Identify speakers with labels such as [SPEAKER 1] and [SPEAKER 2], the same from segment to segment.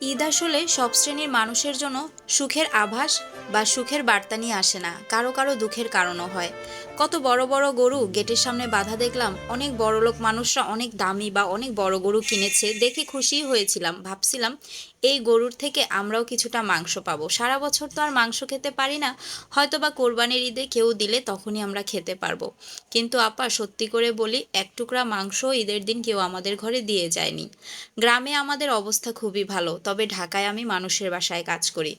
[SPEAKER 1] ঈদ আসলে সব শ্রেণির মানুষের জন্য সুখের আভাস বা সুখের বার্তা নিয়ে আসে না, কারও কারও দুঃখের কারণও হয়। কত বড় বড় গরু গেটের সামনে বাধা দেখলাম, অনেক বড় লোক মানুষরা অনেক দামি বা অনেক বড় গরু কিনেছে, দেখে খুশি হয়েছিলাম, ভাবছিলাম এই গরুর থেকে আমরাও কিছুটা মাংস পাবো। সারা বছর তো আর মাংস খেতে পারি না হয়তো বা কোরবানির ঈদে কেউ দিলে তখনই আমরা খেতে পারব। কিন্তু আপা, সত্যি করে বলি, এক টুকরা মাংস ঈদের দিন কেউ আমাদের ঘরে দিয়ে যায়নি। গ্রামে আমাদের অবস্থা খুবই ভালো তবে ঢাকায় আমি মানুষের বাসায় কাজ করি।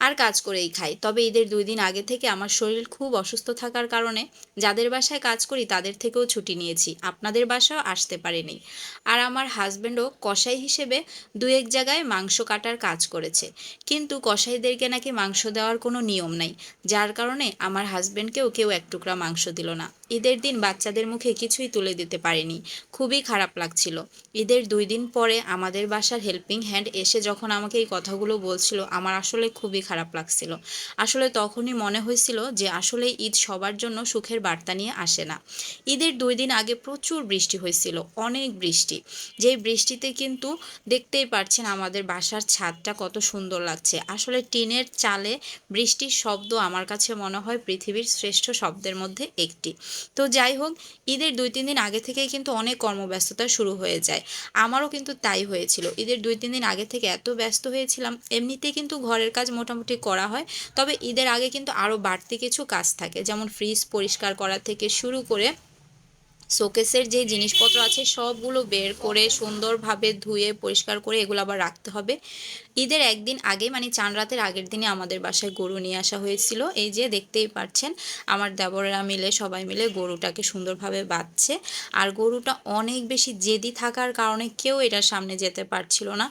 [SPEAKER 1] আর কাজ করেই খাই। তবে ঈদের দুই দিন আগে থেকে আমার শরীর খুব অসুস্থ থাকার কারণে যাদের বাসায় কাজ করি তাদের থেকেও ছুটি নিয়েছি। আপনাদের বাসাও আসতে পারেনি। আর আমার হাজব্যান্ডও কসাই হিসেবে দু এক জায়গায় মাংস কাটার কাজ করেছে। কিন্তু কসাইদেরকে নাকি মাংস দেওয়ার কোনো নিয়ম নাই। যার কারণে আমার হাজব্যান্ডকেও কেউ এক টুকরা মাংস দিল না। ঈদের দিন বাচ্চাদের মুখে কিছুই তুলে দিতে পারিনি। খুবই খারাপ লাগছিল। ঈদের দুই দিন পরে আমাদের বাসার হেল্পিং হ্যান্ড এসে যখন আমাকে এই কথাগুলো বলছিল, আমার আসলে খুবই খারাপ লাগছিল। আসলে তখনই মনে হয়েছিল যে আসলে ঈদ সবার জন্য সুখের বার্তা নিয়ে আসে না। ঈদের দুই দিন আগে প্রচুর বৃষ্টি হয়েছিল, অনেক বৃষ্টি। যেই বৃষ্টিতে কিন্তু দেখতেই পারছেন আমাদের বাসার ছাদটা কত সুন্দর লাগছে। আসলে টিনের চালে বৃষ্টির শব্দ আমার কাছে মনে হয় পৃথিবীর শ্রেষ্ঠ শব্দের মধ্যে একটি। তো যাই হোক, ঈদের দুই তিন দিন আগে থেকেই কিন্তু অনেক কর্মব্যস্ততা শুরু হয়ে যায়। আমারও কিন্তু তাই হয়েছিল। ঈদের দুই তিন দিন আগে থেকে এত ব্যস্ত হয়েছিলাম, এমনিতেই কিন্তু ঘরের কাজ মোটামুটি করা হয়। তবে ঈদের আগে কিন্তু আরও বাড়তি কিছু কাজ থাকে। যেমন ফ্রিজ পরিষ্কার করা থেকে শুরু করে শোকেসের যে জিনিসপত্র আছে সবগুলো বের করে সুন্দরভাবে ধুয়ে, পরিষ্কার করে এগুলো আবার রাখতে হবে। ঈদের একদিন আগে মানে চান রাতের আগের দিনে আমাদের বাসায় গরু নিয়ে আসা হয়েছিল। এই যে দেখতেই পাচ্ছেন, আমার দেবরেরা মিলে, সবাই মিলে গরুটাকে সুন্দরভাবে বাঁধছে। আর গরুটা অনেক বেশি জেদি থাকার কারণে কেউ এটার সামনে যেতে পারছিল না।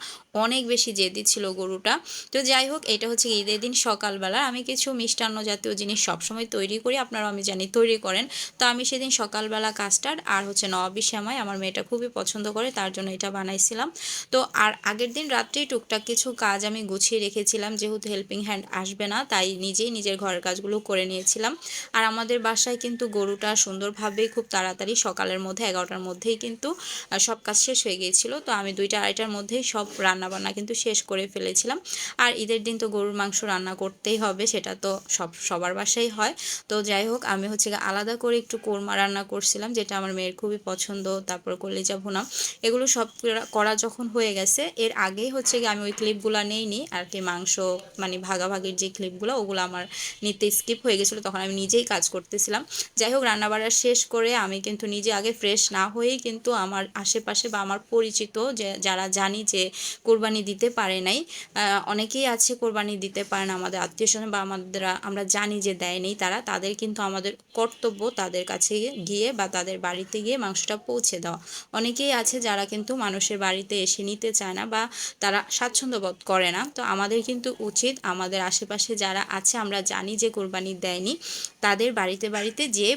[SPEAKER 1] অনেক বেশি জেদি ছিল গরুটা। তো যাই হোক, এটা হচ্ছে ঈদের দিন সকালবেলা আমি কিছু মিষ্টান্ন জাতীয় জিনিস সবসময় তৈরি করি, আপনারাও আমি জানি তৈরি করেন। তো আমি সেদিন সকালবেলা কাস্টার্ড আর হচ্ছে নবাবি শ্যামাই আমার মেয়েটা খুবই পছন্দ করে, তার জন্য এটা বানাইছিলাম। তো আর আগের দিন রাত্রেই টুকটাক কিছু কাজ আমি গুছিয়ে রেখেছিলাম, যেহেতু হেল্পিং হ্যান্ড আসবে না, তাই নিজেই নিজের ঘরের কাজগুলো করে নিয়েছিলাম। আর আমাদের বাসায় কিন্তু গরুটা সুন্দরভাবে খুব তাড়াতাড়ি সকালের মধ্যে এগারোটার মধ্যেই কিন্তু সব কাজ শেষ হয়ে গিয়েছিল। তো আমি দুইটা আড়াইটার মধ্যেই সব রান্নাবান্না কিন্তু শেষ করে ফেলেছিলাম। আর ঈদের দিন তো গরুর মাংস রান্না করতেই হবে, সেটা তো সব, সবার বাসায় হয়। তো যাই হোক, আমি হচ্ছে আলাদা করে একটু কোরমা রান্না করছিলাম, যেটা আমার মেয়ের খুবই পছন্দ, তারপর কলিজা ভুনা। এগুলো সব করা যখন হয়ে গেছে, এর আগেই হচ্ছে গিয়ে আমি ওই ক্লিপগুলো নেইনি, আর কি মাংস মানে ভাগাভাগির যে ক্লিপগুলো, ওগুলো আমার নিতে স্কিপ হয়ে গেছিল, তখন আমি নিজেই কাজ করতেছিলাম। যাই হোক, রান্নাবাড়া শেষ করে আমি কিন্তু নিজে আগে ফ্রেশ না হয়েই কিন্তু আমার আশেপাশে বা আমার পরিচিত যে, যারা জানি যে কোরবানি দিতে পারে নাই। অনেকেই আছে কোরবানি দিতে পারে না, আমাদের আত্মীয় স্বজন বা আমাদের, আমরা জানি যে দেয়নি তারা, তাদের কিন্তু আমাদের কর্তব্য তাদের কাছে গিয়ে বা তাদের বাড়িতে গিয়ে মাংসটা পৌঁছে দেওয়া। অনেকেই আছে যারা কিন্তু মানুষের বাড়িতে এসে নিতে চায় না বা তারা স্বাচ্ছন্দ্য বোধ করে না। তো আমাদের কিন্তু উচিত, আমাদের আশেপাশে যারা আছে, আমরা জানি যে কোরবানি দেয়নি, তাদের বাড়িতে বাড়িতে যেয়ে